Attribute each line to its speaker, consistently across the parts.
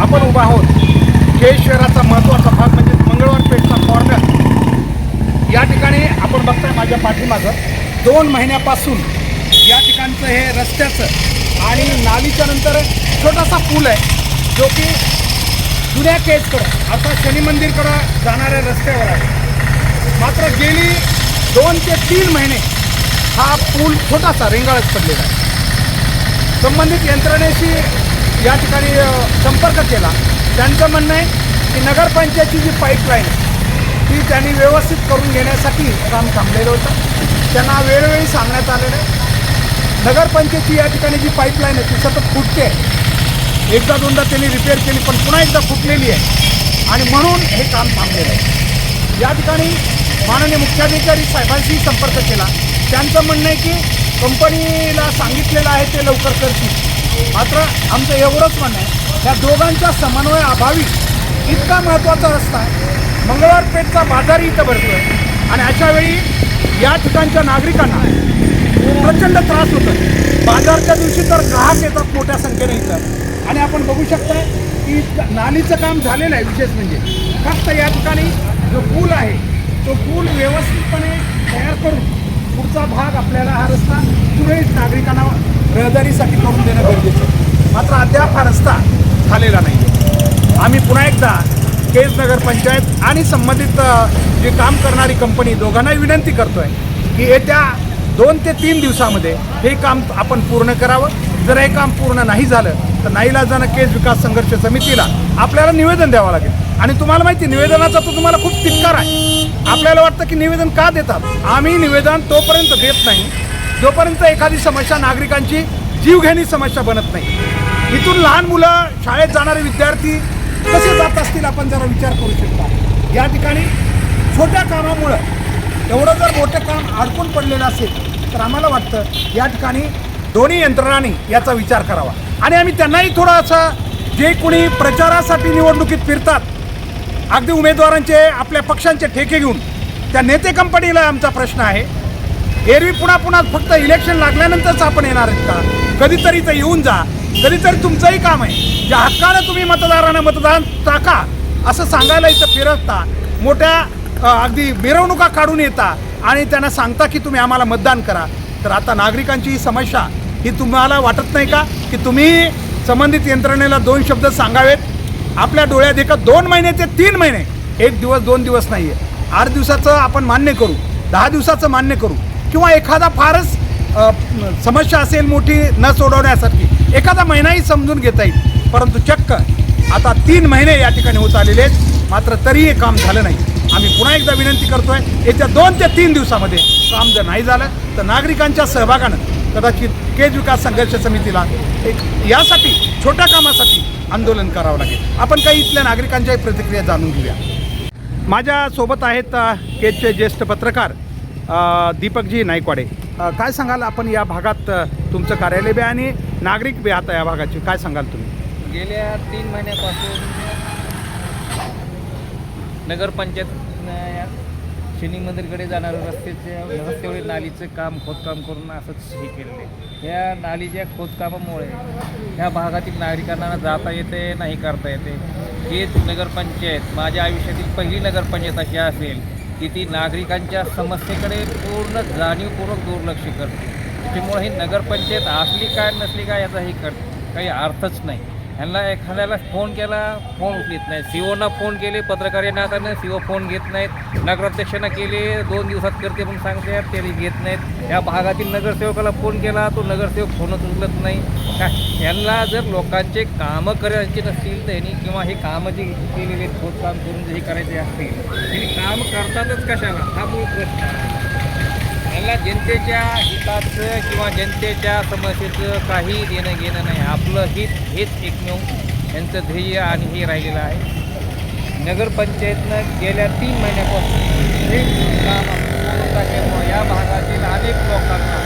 Speaker 1: आपण उभा आहोत. केज शहराचा महत्त्वाचा भाग म्हणजे मंगळवार पेठचा कॉर्नर या ठिकाणी आपण बघताय माझ्या पाठीमागं. दोन महिन्यापासून या ठिकाणचं हे रस्त्याचं आणि नालीच्या नंतर छोटासा पूल आहे जो की जुन्या केजकडं आता शनी मंदिरकडं जाणाऱ्या रस्त्यावर आहे. मात्र गेली दोन ते तीन महिने हा पूल छोटासा रेंगाळत पडलेला आहे. संबंधित यंत्रणेशी या ठिकाणी संपर्क केला. त्यांचं म्हणणं आहे की नगरपंचायतची जी पाईपलाईन आहे ती त्यांनी व्यवस्थित करून घेण्यासाठी काम थांबलेलं होतं. त्यांना वेळोवेळी सांगण्यात आलेलं आहे. नगरपंचायतची या ठिकाणी जी पाईपलाईन आहे ती सतत फुटते. आहे. एकदा दोनदा त्यांनी रिपेअर केली पण पुन्हा एकदा फुटलेली आहे. आणि म्हणून हे काम थांबलेलं आहे. या ठिकाणी माननीय मुख्याधिकारी साहेबांशी संपर्क केला. त्यांचं म्हणणं आहे की कंपनीला सांगितलेलं आहे ते लवकर करतील. मात्र आमचं एवढंच म्हणणं आहे या दोघांच्या समन्वय अभावी इतका महत्त्वाचा रस्ता आहे. मंगळवारपेठचा बाजारही इथं भरतो आहे आणि अशा वेळी या ठिकाणच्या नागरिकांना प्रचंड त्रास होतो बाजारच्या दिवशी तर ग्राहक येतात मोठ्या संख्येने इथं. आणि आपण बघू शकता की नालीचं काम झालेलं आहे विशेष म्हणजे. फक्त या ठिकाणी जो पूल आहे तो पूल व्यवस्थितपणे तयार करून पुढचा भाग आपल्याला हा रस्ता सुरळीत नागरिकांना रहदारीसाठी करून देणं गरजेचं आहे. मात्र अद्याप हा रस्ता झालेला नाही आहे आम्ही पुन्हा एकदा केज नगर पंचायत आणि संबंधित जी जे काम करणारी कंपनी दोघांनाही विनंती करतोय की येत्या दोन ते तीन दिवसामध्ये हे काम आपण पूर्ण करावं. जर हे काम पूर्ण नाही झालं तर नाईलाजानं केज विकास संघर्ष समितीला आपल्याला निवेदन द्यावं लागेल. आणि तुम्हाला माहिती निवेदनाचा तो तुम्हाला खूप तितकार आहे. आपल्याला वाटतं की निवेदन का देतात? आम्ही निवेदन तोपर्यंत देत नाही. जोपर्यंत एखादी समस्या नागरिकांची जीवघेणी समस्या बनत नाही. इथून लहान मुलं शाळेत जाणारे विद्यार्थी कसे जात असतील आपण जरा विचार करू शकता. या ठिकाणी छोट्या कामामुळं एवढं जर मोठं काम अडकून पडलेलं असेल तर आम्हाला वाटतं या ठिकाणी दोन्ही यंत्रणांनी याचा विचार करावा. आणि आम्ही त्यांनाही थोडासा जे कोणी प्रचारासाठी निवडणुकीत फिरतात अगदी उमेदवारांचे आपल्या पक्षांचे ठेके घेऊन त्या नेते कंपनीला आमचा प्रश्न आहे. एरवी पुन्हा पुन्हा फक्त इलेक्शन लागल्यानंतरच आपण येणार आहेत का? कधीतरी इथं येऊन जा. कधीतरी तुमचंही काम आहे. ज्या हक्कानं तुम्ही मतदारांना मतदान टाका असं सांगायला इथं फिरवता मोठ्या अगदी मिरवणुका काढून येता आणि त्यांना सांगता की तुम्ही आम्हाला मतदान करा. तर आता नागरिकांची ही समस्या ही तुम्हाला वाटत नाही का? की तुम्ही संबंधित यंत्रणेला दोन शब्द सांगावेत? आपल्या डोळ्यात एका दोन महिने ते तीन महिने. एक दिवस दोन दिवस नाही आहे आठ दिवसाचं आपण मान्य करू. दहा दिवसाचं मान्य करू. किंवा एखादा फारच समस्या असेल मोठी न सोडवण्यासारखी एखादा महिनाही समजून घेता येईल. परंतु चक्क आता तीन महिने या ठिकाणी होत आलेले आहेत. मात्र तरीही हे काम झालं नाही. आम्ही पुन्हा एकदा विनंती करतोय येत्या दोन ते तीन दिवसामध्ये काम जर नाही झालं तर नागरिकांच्या सहभागानं कदाचित केज विकास संघर्ष समितीला एक यासाठी छोट्या कामासाठी आंदोलन करावं लागेल. आपण काही इथल्या नागरिकांच्याही प्रतिक्रिया जाणून घेऊया. माझ्या सोबत आहेत केजचे ज्येष्ठ पत्रकार दीपकजी नाईकवाडे. काय सांगाल आपण या भागात तुमचं कार्यालय बी आणि नागरिक बी आता या भागाचे काय सांगाल तुम्ही?
Speaker 2: गेल्या तीन महिन्यापासून नगरपंचायत शनी मंदिरकडे जाणाऱ्या रस्त्याच्या रस्त्यावरील नालीचं काम खोदकाम करून असंच हे केलेलं आहे. या नालीच्या खोदकामामुळे ह्या भागातील नागरिकांना जाता येते नाही करता येते. हेच नगरपंचायत माझ्या आयुष्यातील पहिली नगरपंचायत अशी असेल. की ती नागरिकांच्या समस्येकडे पूर्ण जाणीवपूर्वक दुर्लक्ष करते. त्यामुळे ही नगरपंचायत असली काय नसली काय याचा हे कर काही अर्थच नाही. ह्यांना एखाद्याला फोन केला फोन उचलित नाही सीओना फोन केले पत्रकार येणार सीओ फोन घेत नाहीत. नगराध्यक्षांना केले दोन दिवसात करते पण सांगते ते घेत नाहीत. या भागातील नगरसेवकाला फोन केला तो नगरसेवक फोनच उचलत नाही. काय यांना जर लोकांचे कामं करायचे नसतील तर यांनी किंवा हे कामं जे केलेले खोदकाम करून जे हे करायचे असतील त्यांनी काम करतातच कशाला? हा मूळ प्रश्न मला जनतेच्या हिताचं किंवा जनतेच्या समस्येचं काही देणं घेणं नाही. आपलं हित हेच एकमेव यांचं ध्येय आणि हे राहिलेलं आहे. नगरपंचायतनं गेल्या तीन महिन्यापासून हे या भागातील अनेक लोकांना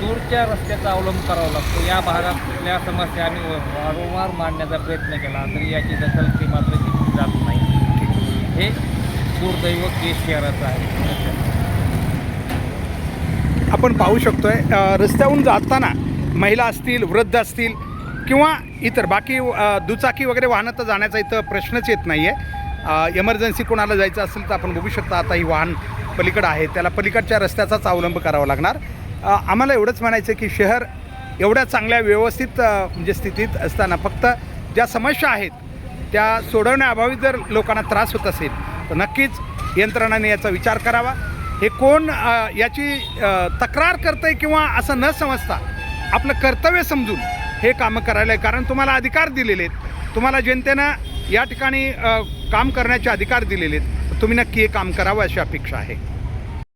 Speaker 2: दूरच्या रस्त्याचा अवलंब करावा लागतो. या भागातल्या समस्या आम्ही वारंवार मांडण्याचा प्रयत्न केला. तरी याची दखल ती मात्र घेतली जात नाही. हे दुर्दैव केस शहराचं आहे.
Speaker 1: आपण पाहू शकतो आहे रस्त्याहून जाताना महिला असतील वृद्ध असतील किंवा इतर बाकी दुचाकी वगैरे वाहनं तर जाण्याचा इथं प्रश्नच येत नाही आहे एमर्जन्सी कोणाला जायचं असेल तर आपण बघू शकता आता ही वाहन पलीकडं आहे. त्याला पलीकडच्या रस्त्याचाच अवलंब करावा लागणार. आम्हाला एवढंच म्हणायचं आहे की शहर एवढ्या चांगल्या व्यवस्थित म्हणजे स्थितीत असताना फक्त ज्या समस्या आहेत त्या सोडवण्याअभावी जर लोकांना त्रास होत असेल तर नक्कीच यंत्रणाने याचा विचार करावा. हे कोण याची तक्रार करतं आहे किंवा असं न समजता आपलं कर्तव्य समजून हे कामं करायला आहे कारण तुम्हाला अधिकार दिलेले आहेत. तुम्हाला जनतेनं या ठिकाणी काम करण्याचे अधिकार दिलेले आहेत. तुम्ही नक्की हे काम करावं अशी अपेक्षा आहे.